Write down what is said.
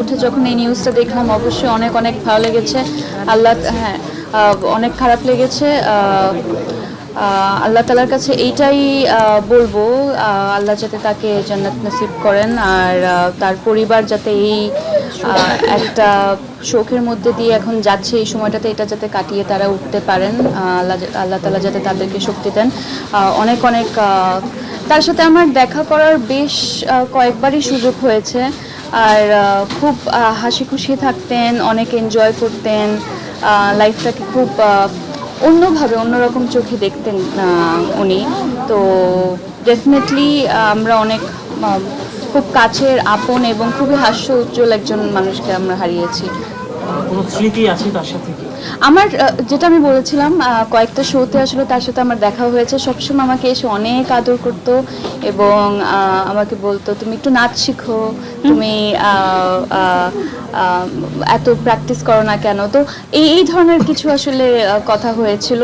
উঠে যখন এই নিউজটা দেখলাম, অবশ্যই অনেক অনেক ভালো লেগেছে। আল্লাহ হ্যাঁ অনেক খারাপ লেগেছে। আল্লাহ তালার কাছে এইটাই বলব আল্লাহ যাতে তাকে জান্নাত নসিব করেন আর তার পরিবার যাতে এই একটা শোকের মধ্যে দিয়ে এখন যাচ্ছে এই সময়টাতে, এটা যাতে কাটিয়ে তারা উঠতে পারেন। আল্লাহ আল্লাহ তালা যাতে তাদেরকে শক্তি দেন। অনেক অনেক তার সাথে আমার দেখা করার বেশ কয়েকবারই সুযোগ হয়েছে। আর খুব হাসি খুশি থাকতেন অনেক এনজয় করতেন লাইফটাকে খুব অন্যভাবে অন্যরকম চোখে দেখতেন উনি। তো ডেফিনেটলি আমরা অনেক খুব কাছের আপন এবং খুবই হাস্য উজ্জ্বল একজন মানুষকে আমরা হারিয়েছি। আছে তার সাথে? কি আমার যেটা আমি বলেছিলাম কয়েকটা শোতে আসলে তার সাথে আমার দেখা হয়েছে। সবসময় আমাকে এসে অনেক আদর করতো। এবং আমাকে বলতো তুমি একটু নাচ শিখো তুমি এত প্র্যাকটিস করো না কেন? তো এই এই ধরনের কিছু আসলে কথা হয়েছিল।